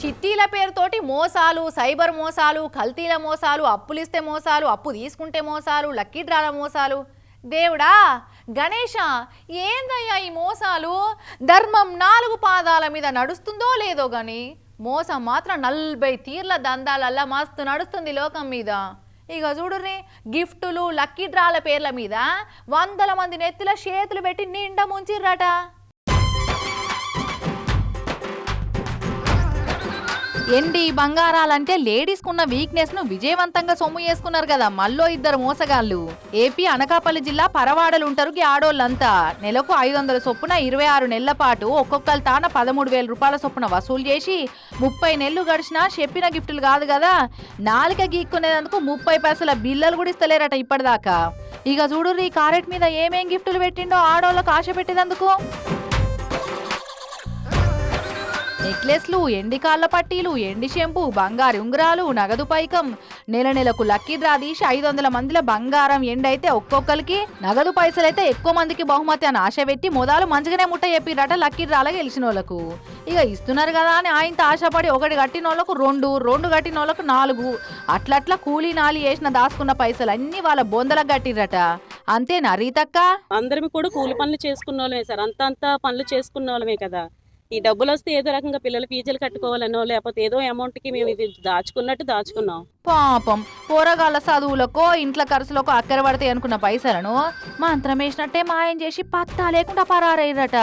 చిట్టీల పేరుతోటి మోసాలు సైబర్ మోసాలు కల్తీల మోసాలు అప్పులిస్తే మోసాలు అప్పు తీసుకుంటే మోసాలు లక్కీ డ్రాల మోసాలు. దేవుడా గణేష ఏందయ్యా ఈ మోసాలు? ధర్మం నాలుగు పాదాల మీద నడుస్తుందో లేదో గాని మోసం మాత్రం నలభై తీర్ల దందాలల్లా మస్తు నడుస్తుంది లోకం మీద. ఇక చూడుర్రి గిఫ్టులు లక్కీ డ్రాల పేర్ల మీద వందల మంది నెత్తిల చేతులు పెట్టి నిండా ముంచిర్రట. ఎండి బంగారాలంటే లేడీస్ కున్న వీక్నెస్ను విజయవంతంగా సొమ్ము చేసుకున్నారు కదా. మళ్ళో ఇద్దరు మోసగాళ్ళు. ఏపీ అనకాపల్లి జిల్లా పరవాడలు ఉంటారు ఆడోళ్ళంతా. నెలకు ఐదు వందల చొప్పున ఇరవై ఆరు నెలల పాటు ఒక్కొక్కరు తాన పదమూడు వేల రూపాయల చొప్పున వసూలు చేసి ముప్పై నెలలు గడిచినా చెప్పిన గిఫ్టులు కాదు కదా. నాలుక గీక్కునేందుకు ముప్పై పైసల బిల్లలు కూడా ఇస్తలేరట ఇప్పటిదాకా. ఇక చూడు ఈ కారెట్ మీద ఏమేం గిఫ్టులు పెట్టిండో ఆడోళ్ళకు ఆశ పెట్టేదందుకు నెక్లెస్లు ఎండి కాళ్ళ పట్టీలు ఎండి షెంపు బంగారు ఉంగరాలు నగదు పైకం. నెల నెలకు లక్కీ డ్రా తీసి ఐదు వందల మందిల బంగారం ఎండైతే ఒక్కొక్కరికి నగదు పైసలైతే ఎక్కువ మందికి బహుమతి అని ఆశ పెట్టి మొదలు మంచిగానే ముట్ట చెప్పిరట లక్కీ డ్రాలో గెలిచిన వాళ్ళకు ఇక ఇస్తున్నారు కదా అని ఆయనతో ఆశపడి ఒకటి కట్టిన వాళ్ళకు రెండు రెండు కట్టిన వాళ్ళకు నాలుగు. అట్లట్లా కూలీ నాలి వేసిన దాచుకున్న పైసలు అన్ని వాళ్ళ బొందలకు కట్టిరట అంతేనా రీతక్క? అందరం కూడా కూలి పనులు చేసుకున్న వాళ్ళమే సార్. అంత అంత పనులు చేసుకున్న వాళ్ళమే కదా. ఈ డబ్బులు వస్తే ఏదో రకంగా పిల్లల ఫీజులు కట్టుకోవాలనో లేకపోతే ఏదో అమౌంట్కి మేము ఇది దాచుకున్నట్టు దాచుకున్నాం. పాపం పోరగాళ్ళ చదువులకో ఇంట్లో ఖర్చులకో అక్కర పడతాయి అనుకున్న పైసలను మంత్రం వేసినట్టే మాయం చేసి పత్తా లేకుండా పరారయ్యరట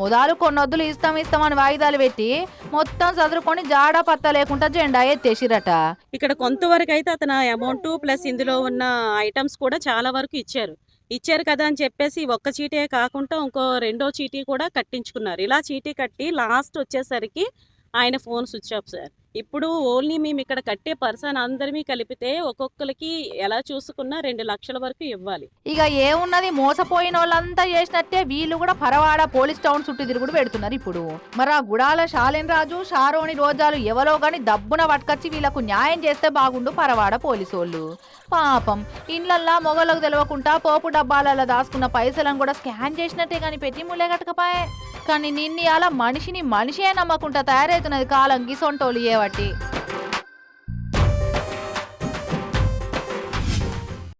మొదలు కొన్నొద్దులు ఇస్తాం ఇస్తామని వాయిదాలు పెట్టి మొత్తం చదువుకొని జాడ పత్తా లేకుండా జెండా ఎత్తేసిరట. ఇక్కడ కొంతవరకు అయితే అతను అమౌంట్ ప్లస్ ఇందులో ఉన్న ఐటమ్స్ కూడా చాలా వరకు ఇచ్చారు. ఇచ్చారు కదా అని చెప్పేసి ఒక్క చీటే కాకుండా ఇంకో రెండో చీటీ కూడా కట్టించుకున్నారు. ఇలా చీటీ కట్టి లాస్ట్ వచ్చేసరికి ఆయన ఫోన్ స్విచ్ ఆఫ్ సార్. ఇప్పుడు ఓన్లీ మేము ఇక్కడ కట్టే పర్సన్ అందరిమీ కలిపితే ఒక్కొక్కరికి ఎలా చూసుకున్నా రెండు లక్షల వరకు ఇవ్వాలి. ఇక ఏమున్నది మోసపోయిన వాళ్ళంతా చేసినట్టే వీళ్ళు కూడా పరవాడ పోలీస్ టౌన్ చుట్టూ తిరుగుడు పెడుతున్నారు ఇప్పుడు. మరి ఆ గుడాల షాలిన్ రాజు షారోని రోజాలు ఎవరో గాని దబ్బున పట్టుకొచ్చి వీళ్ళకు న్యాయం చేస్తే బాగుండు పరవాడ పోలీసోళ్ళు. పాపం ఇండ్లల్లా మొగలకు తెలవకుండా పోపు డబ్బాలలో దాచుకున్న పైసలను కూడా స్కాన్ చేసినట్టే కానీ పెట్టి ముళ్ళగట్టకపాయే కానీ నిన్ని అలా మనిషిని మనిషే నమ్మకుండా తయారవుతున్నది కాలం గిసొంటోళ్ళు కాబట్టి